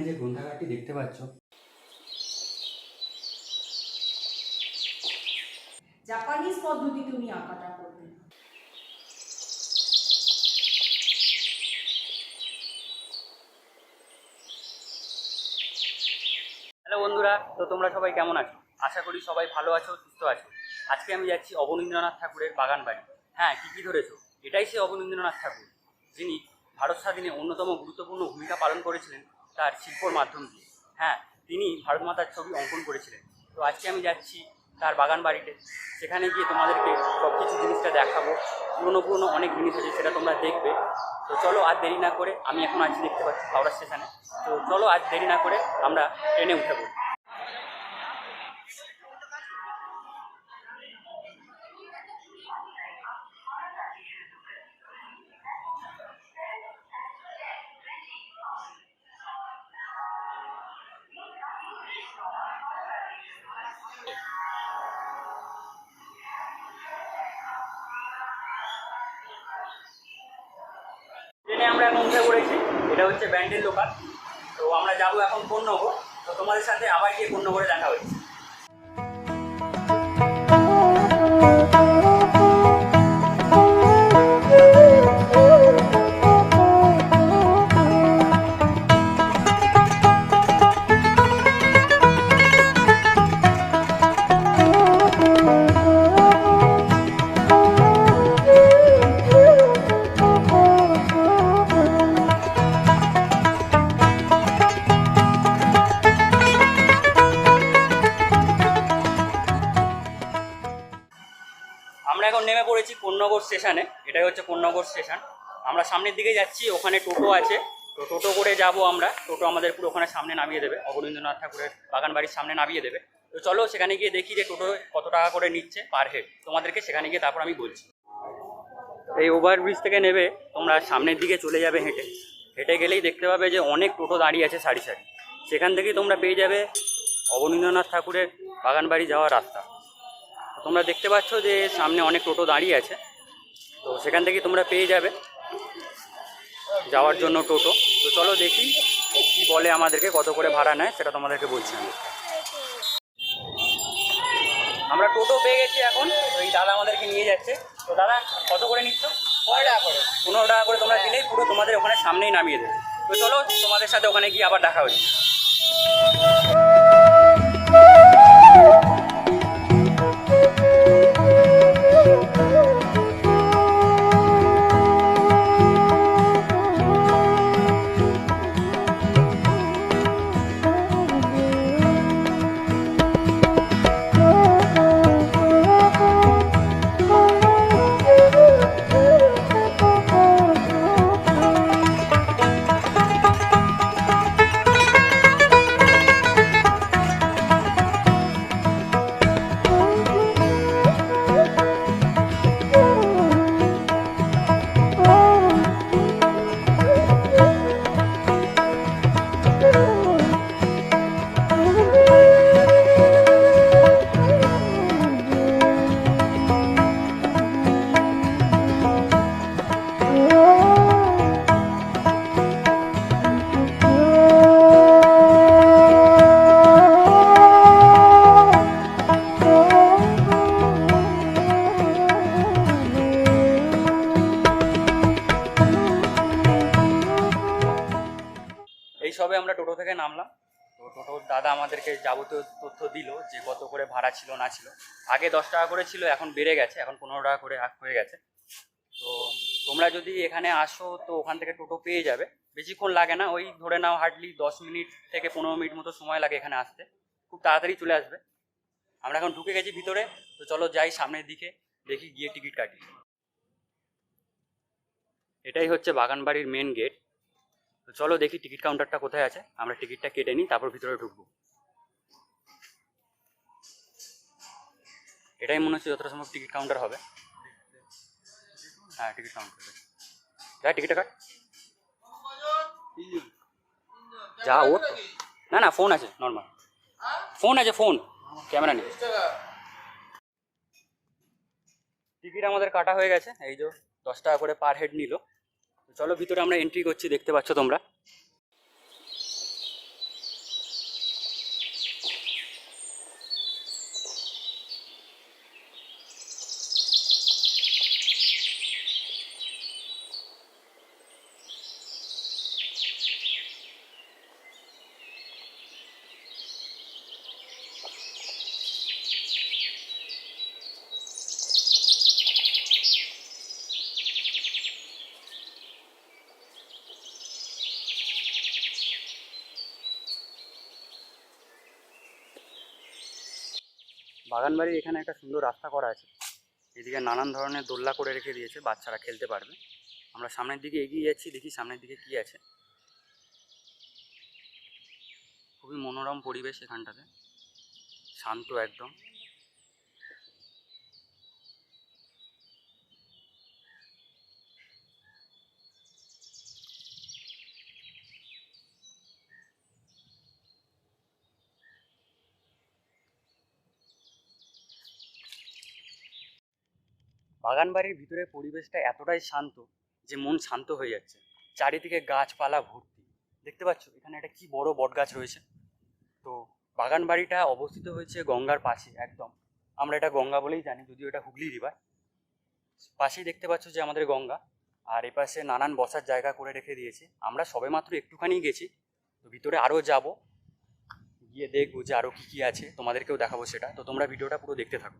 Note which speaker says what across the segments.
Speaker 1: যে গ্রন্থাগারটি দেখতে পাচ্ছ
Speaker 2: জাপানিজ পদ্ধতিতে উনি আঁকাটা করবেন
Speaker 1: হ্যালো বন্ধুরা তো তোমরা সবাই কেমন আছো? আশা করি সবাই ভালো আছো সুস্থ আছো। আজকে আমি যাচ্ছি অবনীন্দ্রনাথ ঠাকুরের বাগান বাড়ি। হ্যাঁ কী কী ধরেছো? এটাই সে অবনীন্দ্রনাথ ঠাকুর যিনি ভারত স্বাধীনে অন্যতম গুরুত্বপূর্ণ ভূমিকা পালন করেছিলেন তার শিল্পর মাধ্যম দিয়ে। হ্যাঁ তিনি ভারত মাতার ছবি অঙ্কন করেছিলেন। তো আজকে আমি যাচ্ছি তার বাগান বাড়িতে। সেখানে গিয়ে তোমাদেরকে সব কিছু জিনিসটা দেখাবো। পুরনো পুরনো অনেক জিনিস আছে, সেটা তোমরা দেখবে। তো চলো আর দেরি না করে, আমি এখন আজকে দেখতে পাচ্ছি হাওড়া স্টেশনে। তো চলো আজ দেরি না করে আমরা ট্রেনে উঠে পড়ি। ট্রেনে আমরা এখন উঠে পড়েছি। এটা হচ্ছে ব্যান্ডেল লোকাল তো আমরা যাব এখন কোন্নগর তো তোমাদের সাথে আবার গিয়ে কোন্নগরে দেখা হচ্ছে। কোন্নগর স্টেশন। আমরা সামনের দিকে যাচ্ছি, ওখানে টোটো আছে। তো টোটো করে যাব আমরা। টোটো আমাদের পুরো ওখানে সামনে নামিয়ে দেবে। অবনীন্দ্রনাথ ঠাকুরের বাগান বাড়ির সামনে নামিয়ে দেবে। তো চলো সেখানে গিয়ে দেখি যে টোটো কত টাকা করে নিচ্ছে পার হেড তোমাদেরকে সেখানে গিয়ে তারপর আমি বলছি। এই ওভারব্রিজ থেকে নেবে, তোমরা সামনের দিকে চলে যাবে হেঁটে। হেঁটে গেলেই দেখতে পাবে যে অনেক টোটো দাঁড়িয়ে আছে সারি সারি। সেখান থেকেই তোমরা পেয়ে যাবে অবনীন্দ্রনাথ ঠাকুরের বাগান বাড়ি যাওয়ার রাস্তা। তোমরা দেখতে পাচ্ছ যে সামনে অনেক টোটো দাঁড়িয়ে আছে। তো সেখান থেকে তোমরা পেয়ে যাবে যাওয়ার জন্য টোটো। তো চলো দেখি কি বলে আমাদেরকে কত করে ভাড়া নেয় সেটা তোমাদেরকে বলছি আমি। আমরা টোটো পেয়ে গেছি এখন ওই দাদা আমাদেরকে নিয়ে যাচ্ছে। তো দাদা কত করে নিচ্ছ? পনেরো টাকা করে। পনেরো টাকা করে তোমরা দিলেই পুরো তোমাদের ওখানে সামনেই নামিয়ে দেবে। তো চলো তোমাদের সাথে ওখানে গিয়ে আবার দেখা হচ্ছে। আমরা টোটো থেকে নামলাম। তো টোটোর দাদা আমাদেরকে যাবতীয় তথ্য দিল যে কত করে ভাড়া ছিল, না ছিল। আগে দশ টাকা করে ছিল, এখন বেড়ে গেছে, এখন পনেরো টাকা করে হয়ে গেছে। তো তোমরা যদি এখানে আসো, তো ওখান থেকে টোটো পেয়ে যাবে। বেশিক্ষণ লাগে না, ওই ধরে নাও হার্ডলি দশ মিনিট থেকে পনেরো মিনিট মতো সময় লাগে এখানে আসতে। খুব তাড়াতাড়ি চলে আসবে। আমরা এখন ঢুকে গেছি ভিতরে, তো চলো যাই সামনের দিকে, দেখি গিয়ে টিকিট কাটি। এটাই হচ্ছে বাগানবাড়ির মেন গেট তো চলো দেখি টিকিট কাউন্টারটা কোথায় আছে। আমরা টিকিটটা কেটে নিই, তারপর ভিতরে ঢুকবো। এটাই মনে হচ্ছে যতটা সম্ভব টিকিট কাউন্টার হবে। হ্যাঁ টিকিট কাউন্টার। যা, টিকিটটা কাট। যা, ও। না না, ফোন আছে নর্মাল ফোন আছে, ফোন। ক্যামেরা নেই। টিকিট আমাদের কাটা হয়ে গেছে, এই যে দশ টাকা করে পার হেড নিল। চলো ভিতরে আমরা এন্ট্রি করছি দেখতে পাচ্ছ তোমরা। বাগানবাড়ির এখানে একটা সুন্দর রাস্তা করা আছে। এদিকে নানান ধরনের দোল্লা করে রেখে দিয়েছে, বাচ্চারা খেলতে পারবে। আমরা সামনের দিকে এগিয়ে যাচ্ছি, দেখি সামনের দিকে কি আছে। খুবই মনোরম পরিবেশ এখানটাতে। শান্ত একদম। বাগান বাড়ির ভিতরে পরিবেশটা এতটাই শান্ত যে মন শান্ত হয়ে যাচ্ছে। চারিদিকে গাছপালা ভর্তি। দেখতে পাচ্ছ? এখানে একটা কি বড় বট গাছ রয়েছে। তো বাগান বাড়িটা অবস্থিত হয়েছে গঙ্গার পাশে, একদম। আমরা এটা গঙ্গা বলেই জানি, যদিও এটা হুগলি রিভার। পাশেই দেখতে পাচ্ছ যে আমাদের গঙ্গা। আর এপাশে নানান বসার জায়গা করে রেখে দিয়েছে। আমরা সবেমাত্র একটুখানি গেছি। তো ভিতরে আরও যাব। গিয়ে দেখব যে আরও কী কী আছে। তোমাদেরকেও দেখাবো সেটা। তো তোমরা ভিডিওটা পুরো দেখতে থাকো।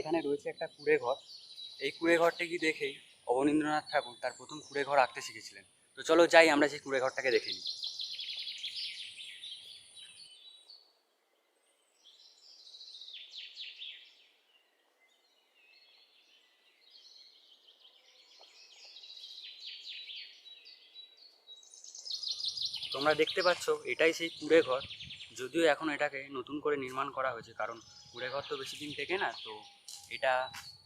Speaker 1: এখানে রয়েছে একটা কুড়ে ঘর। এই কুড়ে ঘরটাকে দেখেই অবনীন্দ্রনাথ ঠাকুর তার প্রথম কুড়ে ঘর আঁকতে শিখেছিলেন। তো চলো যাই, আমরা সেই কুড়ে ঘরটাকে দেখে নিই। তোমরা দেখতে পাচ্ছ, এটাই সেই কুড়ে ঘর। যদিও এখন এটাকে নতুন করে নির্মাণ করা হয়েছে, কারণ কুড়ে ঘর তো বেশি দিন থেকে না, তো এটা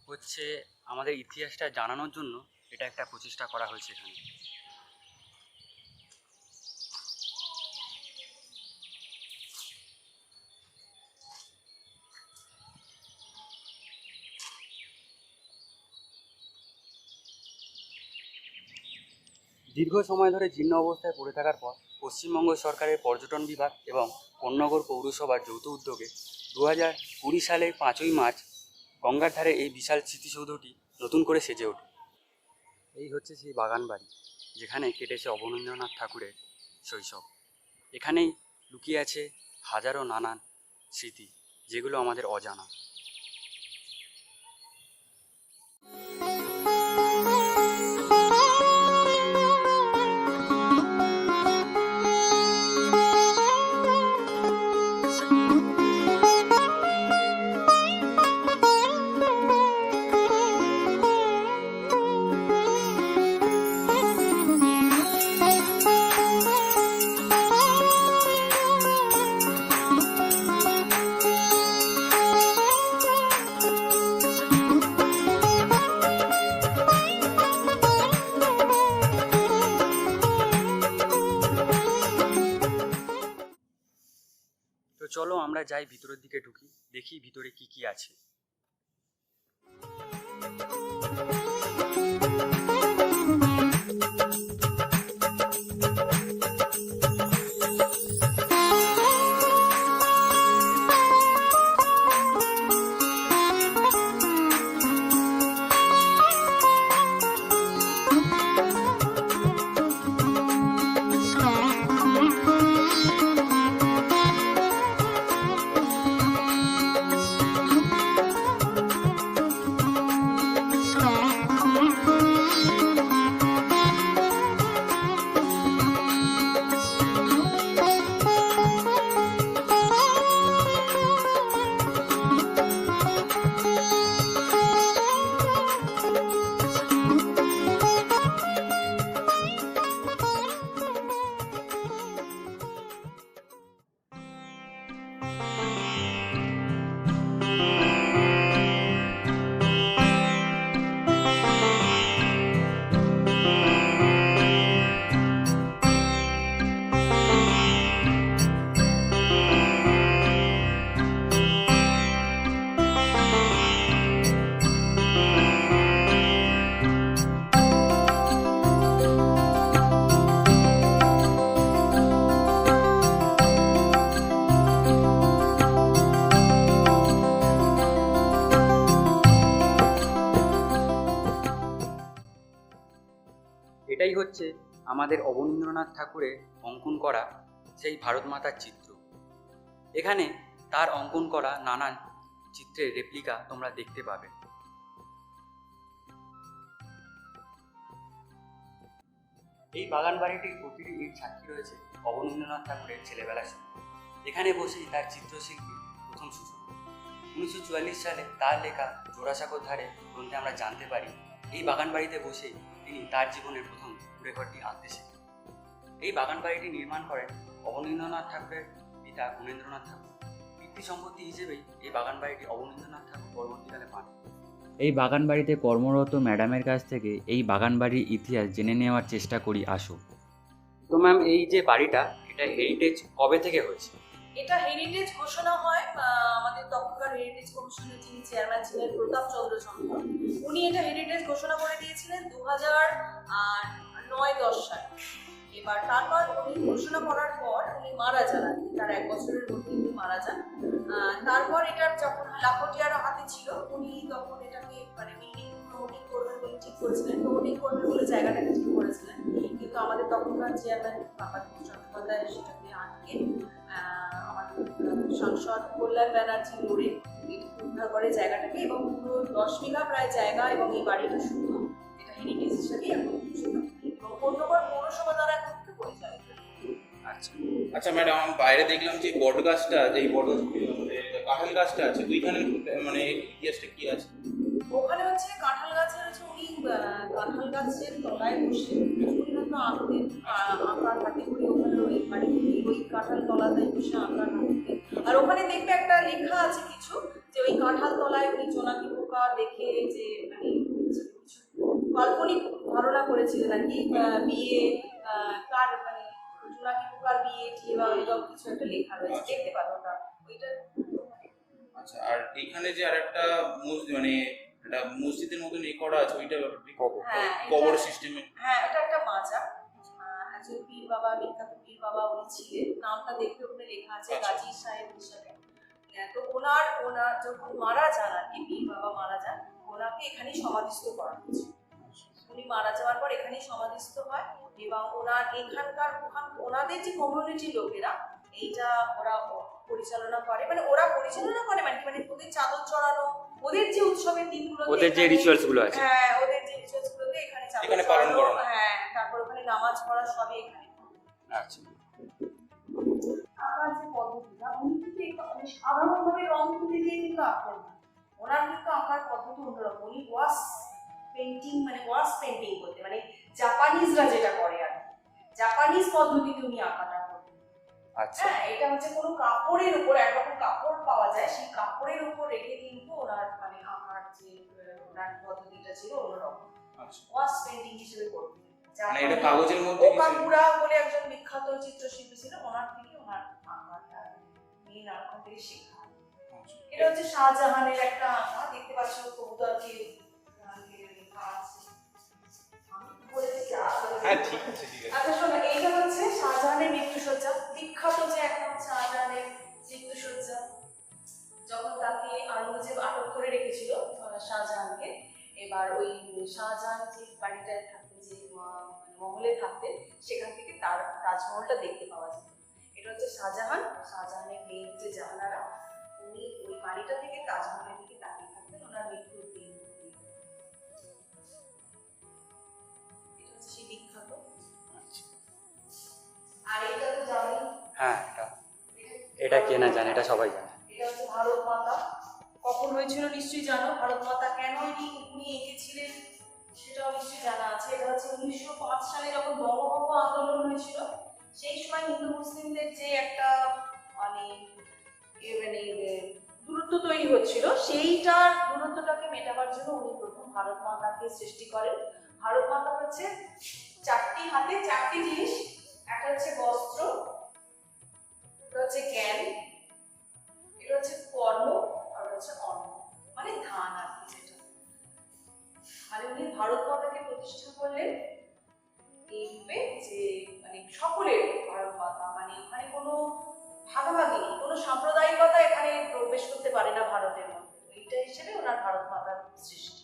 Speaker 1: হচ্ছে আমাদের ইতিহাসটা জানানোর জন্য এটা একটা প্রচেষ্টা করা হয়েছে এখানে। দীর্ঘ সময় ধরে জীর্ণ অবস্থায় পড়ে থাকার পর পশ্চিমবঙ্গ সরকারের পর্যটন বিভাগ এবং কোন্নগর পৌরসভার যৌথ উদ্যোগে দু সালের পাঁচই মার্চ গঙ্গার ধারে এই বিশাল স্মৃতিসৌধটি নতুন করে সেজে ওঠে। এই হচ্ছে সেই বাগান বাড়ি, যেখানে কেটেছে অবনীন্দ্রনাথ ঠাকুরের শৈশব। এখানেই লুকিয়ে আছে হাজারো নানান স্মৃতি, যেগুলো আমাদের অজানা। দেখি ভিতরে কি কি আছে। আমাদের অবনীন্দ্রনাথ ঠাকুরের অঙ্কন করা সেই ভারত মাতার চিত্র। এখানে তার অঙ্কন করা নানান চিত্রের রেপ্লিকা তোমরা দেখতে পাবে। এই বাগান বাড়িটির প্রতিটি ইট সাক্ষী রয়েছে অবনীন্দ্রনাথ ঠাকুরের ছেলেবেলা সময় এখানে বসেই তার চিত্রশিল্পী প্রথম সূচনা উনিশশো চুয়াল্লিশ সালে তার লেখা জোড়াসাঁকোর ধারে গ্রন্থে আমরা জানতে পারি, এই বাগান বাড়িতে বসেই তিনি তার জীবনের প্রথম আঁকতে শেখেন এই বাগান বাড়িটি নির্মাণ করেন অবনীন্দ্রনাথ ঠাকুরের পিতা গুণেন্দ্রনাথ ঠাকুর। পিতৃ সম্পত্তি হিসেবেই এই বাগান বাড়িটি অবনীন্দ্রনাথ ঠাকুর পরবর্তীকালে পান। এই বাগান বাড়িতে কর্মরত ম্যাডামের কাছ থেকে এই বাগান বাড়ির ইতিহাস জেনে নেওয়ার চেষ্টা করি আসো। তো ম্যাম এই যে বাড়িটা এটা হেরিটেজ কবে থেকে হয়েছে?
Speaker 2: এটা হেরিটেজ ঘোষণা হয় আহ, আমাদের তখনকার হেরিটেজ কমিশনের যিনি চেয়ারম্যান ছিলেন প্রতাপ চন্দ্র চন্দ্র উনি এটা হেরিটেজ ঘোষণা করে দিয়েছিলেন দু হাজার নয় দশ সালে। এবার তারপর উনি ঘোষণা করার পর উনি মারা যান তার এক বছরের মধ্যে উনি মারা যান। তারপর এটার যখন লাখটিয়ারা হাতে ছিল, উনি তখন এটাকে মানে বিল্ডিং করবেন বলে ঠিক করেছিলেন প্রমোটিং করবেন বলে জায়গাটাকে ঠিক করেছিলেন। কিন্তু আমাদের তখনকার চেয়ারম্যান বাবা চট্টোপাধ্যায় সেটাকে আটকে আমাদের সাংসদ কল্যাণ ব্যানার্জি এটি উদ্ধার করে জায়গাটাকে এবং পুরো দশ বিঘা প্রায় জায়গা এবং এই বাড়িটা শুধু এটা হেরিটেজ হিসাবেই এখন পণ্যগড় পৌরসভা দ্বারা এখন পরিচালিত।
Speaker 1: আচ্ছা।
Speaker 3: আচ্ছা ম্যাডাম আমি বাইরে দেখলাম যে বট গাছটা যে বট কাঁঠাল গাছটা আছে তো এখানে মানে ইতিহাসটা কি আছে?
Speaker 2: ওখানে হচ্ছে কাঁঠাল গাছের হচ্ছে উনি কাঁঠাল গাছের তলায় বসে হয়তো আঁকতেন আঁকার হাতে করে ওখানে ওই মানে ওই কাঁঠাল তলাতে বসে আঁকার হাতে আর ওখানে দেখবে একটা লেখা আছে কিছু যে ওই কাঁঠাল তলায় উনি জোনাকি পোকা দেখে যে মানে কিছু কাল্পনিক করেছিলেন আর কি বিয়ে কার মানে জোনাকি পোকার বিয়ে টিয়ে বা এরকম কিছু একটা লেখা রয়েছে দেখতে পারো ওটা ওইটা
Speaker 3: আচ্ছা আর এখানে যে আরেকটা মসজিদ মানে একটা মসজিদের মতন এ করা আছে ওইটা ব্যাপারটা?
Speaker 1: কবর।
Speaker 2: হ্যাঁ,
Speaker 3: কবর সিস্টেমে
Speaker 2: হ্যাঁ এটা একটা আহ, একজন পীর বাবা বিখ্যাত পীর বাবা উনি ছিলেন নামটা দেখতে ওখানে লেখা আছে
Speaker 3: আচ্ছা।
Speaker 2: গাজী সাহেব হিসাবে তো ওনার ওনার যখন মারা যান আর কি পীর বাবা মারা যান ওনাকে এখানেই সমাধিস্থ করা হয়েছে মারা যাওয়ার পর এখানেই সমাধিস্থ হয় এবং ওনার এখানকার ওখান ওনাদের যে কমিউনিটি লোকেরা এইটা ওরা পরিচালনা করে। মানে ওরা পরিচালনা করে মানে মানে ওদের চাদর চড়ানো ওদের যে উৎসবের দিনগুলো
Speaker 1: ওদের যে রিচুয়ালসগুলো আছে।
Speaker 2: হ্যাঁ ওদের যে রিচুয়ালস এখানে চাদর
Speaker 3: এখানে পালন
Speaker 2: চড়ানো, হ্যাঁ তারপর ওখানে নামাজ পড়া সবই এখানে।
Speaker 1: আচ্ছা।
Speaker 2: আঁকার যে পদ্ধতিটা উনি কিন্তু সাধারণভাবে রং তুলি দিয়ে কিন্তু আঁকেন না। ওনার কিন্তু আঁকার পদ্ধতি অন্যরকম। উনি ওয়াশ পেন্টিং মানে ওয়াশ পেন্টিং করতে মানে জাপানিজরা যেটা করে আর জাপানিজ পদ্ধতিতে উনি আঁকাটা করতেন
Speaker 1: আচ্ছা।
Speaker 2: হ্যাঁ এটা হচ্ছে কোনো কাপড়ের উপর একরকম কাপড় পাওয়া যায় সেই কাপড়ের উপর রেখে কিন্তু ওনার মানে আঁকার যে ওনার পদ্ধতিটা ছিল অন্যরকম।
Speaker 3: আচ্ছা।
Speaker 2: ওয়াশ পেন্টিং হিসেবে করতেন
Speaker 3: মানে এটা কাগজের মধ্যে
Speaker 2: ওকামুরা বলে একজন বিখ্যাত চিত্রশিল্পী ছিল ওনার থেকে ওনার আঁকাটা মেন আর ওখান থেকে শেখা।
Speaker 3: আচ্ছা।
Speaker 2: এটা হচ্ছে শাহজাহানের একটা আঁকা দেখতে পাচ্ছ কবুতরকে
Speaker 3: হ্যাঁ ঠিক আছে ঠিক আছে।
Speaker 2: আচ্ছা হচ্ছে শাহজাহানের মৃত্যুসজ্জা। বিখ্যাত যখন তাকে আওরঙ্গজেব আটক করে রেখেছিল শাহজাহানকে, এবার ওই শাহজাহান যে বাড়িটায় থাকতেন, যে মানে মহলে থাকতেন, সেখান থেকে তার তাজমহলটা দেখতে পাওয়া যায়। এটা হচ্ছে শাহজাহান, শাহজাহানের মেয়ে যে জাহানারা উনি ওই বাড়িটা থেকে তাজমহলের দিকে তাকিয়ে থাকতেন, ওনার মৃত্যুর
Speaker 1: হ্যাঁ এটা। এটা কে না জানে এটা সবাই জানে।
Speaker 2: এটা হচ্ছে ভারত মাতা কখন হয়েছিল নিশ্চয়ই জানো? ভারত মাতা কেন ইনি উনি এঁকেছিলেন সেটাও নিশ্চয়ই জানা আছে। এটা হচ্ছে উনিশশো পাঁচ সালে যখন বঙ্গভঙ্গ আন্দোলন হয়েছিল সেই সময় হিন্দু মুসলিমদের যে একটা মানে এ মানে দূরত্ব তৈরি হচ্ছিল সেইটার দূরত্বটাকে মেটাবার জন্য উনি প্রথম ভারত মাতাকে সৃষ্টি করেন। ভারত মাতা হচ্ছে চারটি হাতে চারটি জিনিস একটা হচ্ছে বস্ত্র, এটা হচ্ছে জ্ঞান, এটা হচ্ছে কর্ম, আর হচ্ছে অন্ন। মানে ধান আর কি যেটা। মানে উনি ভারত মাতাকে প্রতিষ্ঠা করলেন এই রূপে যে মানে সকলের ভারত মাতা মানে এখানে কোনো ভাগাভাগি নেই, কোনো সাম্প্রদায়িকতা এখানে প্রবেশ করতে পারে না ভারতের মধ্যে। এইটা হিসেবে ওনার ভারত মাতার সৃষ্টি।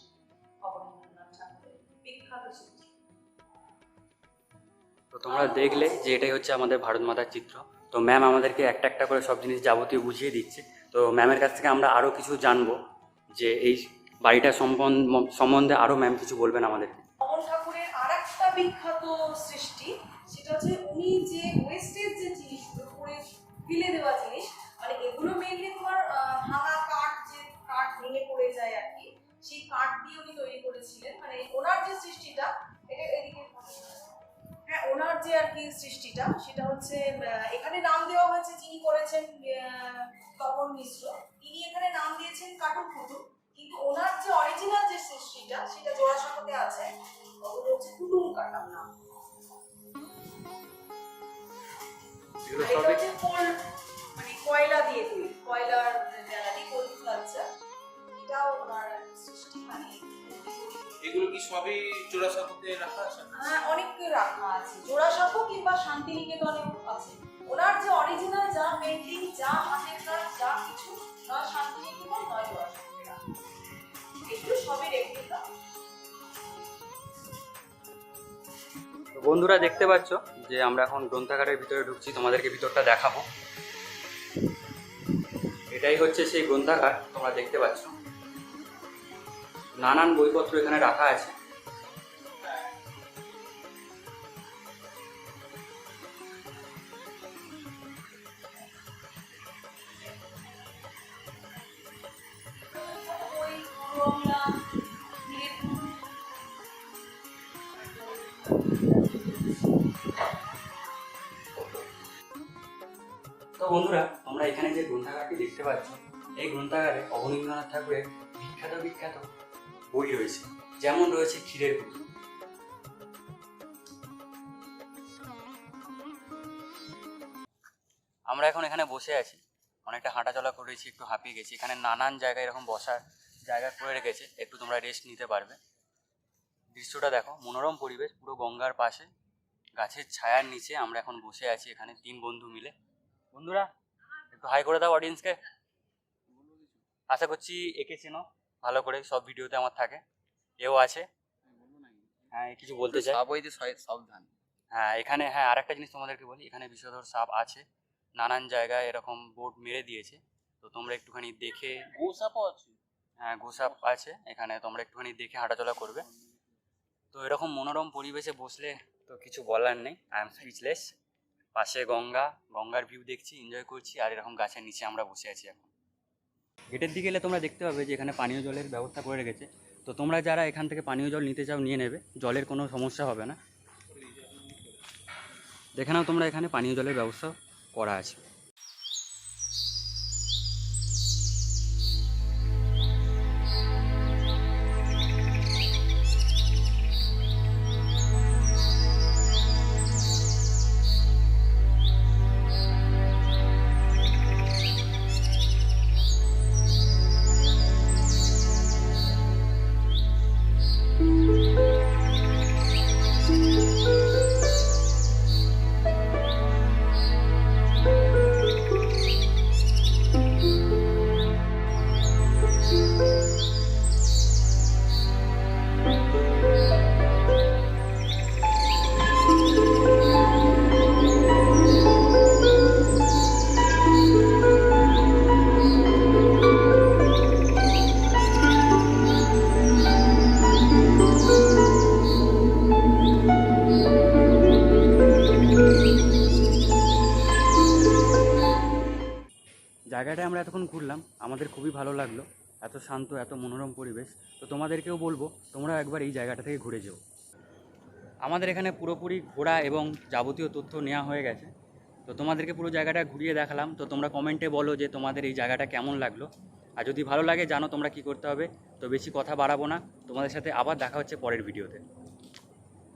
Speaker 1: তো তোমরা দেখলে যে এটাই হচ্ছে আমাদের ভারত মাতার চিত্র। তো ম্যাম আমাদেরকে একটা একটা করে সব জিনিস যাবতীয় বুঝিয়ে দিচ্ছে। তো ম্যামের কাছ থেকে আমরা আরও কিছু জানব যে এই বাড়িটা সম্বন্ধ- আরও ম্যাম কিছু বলবেন আমাদেরকে।
Speaker 2: বিখ্যাত সৃষ্টি, সেটা হচ্ছে উনি যে ওয়েস্টেজ যে জিনিসগুলো করে ফেলে দেওয়া জিনিস মানে এগুলো মেনলি তোমার ভাঙা কাঠ যে কাঠ ভেঙে পড়ে যায় আর কি, সেই কাঠ দিয়ে উনি তৈরি করেছিলেন। মানে ওনার যে সৃষ্টিটা ওনার যে আর কি সৃষ্টিটা সেটা হচ্ছে এখানে নাম দেওয়া হয়েছে যিনি করেছেন তপন মিশ্র। তিনি এখানে নাম দিয়েছেন কাটুন পুতুল কিন্তু ওনার যে অরিজিনাল যে সৃষ্টিটা সেটা জোড়াসাঁকোতে আছে। ওগুলো হচ্ছে কুটুম কাটাম নাম মানে কয়লা দিয়ে কয়লার জ্বালানি কোল কালচার এটাও ওনার সৃষ্টি মানে
Speaker 3: এগুলো কি সবই চোরাসাঁকোতে রাখা আছে?
Speaker 2: হ্যাঁ অনেক রাখা আছে। জোড়াসাঁকো কিংবা শান্তিনিকেতনেও আছে। ওনার যে অরিজিনাল যা পেন্টিং যা হাতের কাজ যা কিছু নয় শান্তিনিকেতন নয় জোড়াসাঁকোতে রাখা এগুলো সবই রেপ্লিকা
Speaker 1: বন্ধুরা দেখতে পাচ্ছ যে আমরা এখন গ্রন্থাগারের ভিতরে ঢুকছি তোমাদেরকে ভিতরটা দেখাবো। এটাই হচ্ছে সেই গ্রন্থাগার তোমরা দেখতে পাচ্ছ। নানান বইপত্র এখানে রাখা আছে। তো বন্ধুরা, আমরা এখানে যে গ্রন্থাগারটি দেখতে পাচ্ছি, এই গ্রন্থাগারে অবনীন্দ্রনাথ ঠাকুরের বই রয়েছে। যেমন রয়েছে ক্ষীরের পুতুল আমরা এখন এখানে বসে আছি। অনেকটা হাঁটাচলা করেছি, একটু হাঁপিয়ে গেছি। এখানে নানান জায়গায় এরকম বসার জায়গা করে রেখেছে। একটু তোমরা রেস্ট নিতে পারবে। দৃশ্যটা দেখো, মনোরম পরিবেশ, পুরো গঙ্গার পাশে, গাছের ছায়ার নিচে আমরা এখন বসে আছি এখানে তিন বন্ধু মিলে। বন্ধুরা, একটু হাই করে দাও অডিয়েন্সকে আশা করছি একে চেনো ভালো করে সব ভিডিওতে আমার থাকে। এও আছে। হ্যাঁ কিছু বলতে চাই।
Speaker 4: সাপ হইতে সাবধান।
Speaker 1: হ্যাঁ এখানে হ্যাঁ আরেকটা জিনিস তোমাদেরকে বলি। এখানে বিষধর সাপ আছে। নানান জায়গায় এরকম বোর্ড মেরে দিয়েছে। তো তোমরা একটুখানি দেখে
Speaker 4: গোসাপও আছে।
Speaker 1: হ্যাঁ গোসাপ আছে। এখানে তোমরা একটুখানি দেখে হাঁটাচলা করবে। তো এরকম মনোরম পরিবেশে বসলে তো কিছু বলার নেই। আই এম স্পিচলেস পাশে গঙ্গা গঙ্গার ভিউ দেখছি এনজয় করছি আর এরকম গাছের নিচে আমরা বসে আছি এখন। গেটের দিকে এলে তোমরা দেখতে পাবে যে এখানে পানীয় জলের ব্যবস্থা করে রেখেছে। তো তোমরা যারা এখান থেকে পানীয় জল নিতে চাও, নিয়ে নেবে। জলের কোনো সমস্যা হবে না। দেখে নাও তোমরা এখানে পানীয় জলের ব্যবস্থা করা আছে। আমাদের খুবই ভালো লাগল। এত শান্ত, এত মনোরম পরিবেশ। তো তোমাদেরকেও বলব তোমরা একবার এই জায়গাটা থেকে ঘুরে যেও। আমাদের এখানে পুরোপুরি ঘোরা এবং যাবতীয় তথ্য নেওয়া হয়ে গেছে। তো তোমাদেরকে পুরো জায়গাটা ঘুরিয়ে দেখালাম। তো তোমরা কমেন্টে বলো যে তোমাদের এই জায়গাটা কেমন লাগল। আর যদি ভালো লাগে, জানো তোমরা কি করতে হবে। তো বেশি কথা বাড়াবো না। তোমাদের সাথে আবার দেখা হচ্ছে পরের ভিডিওতে।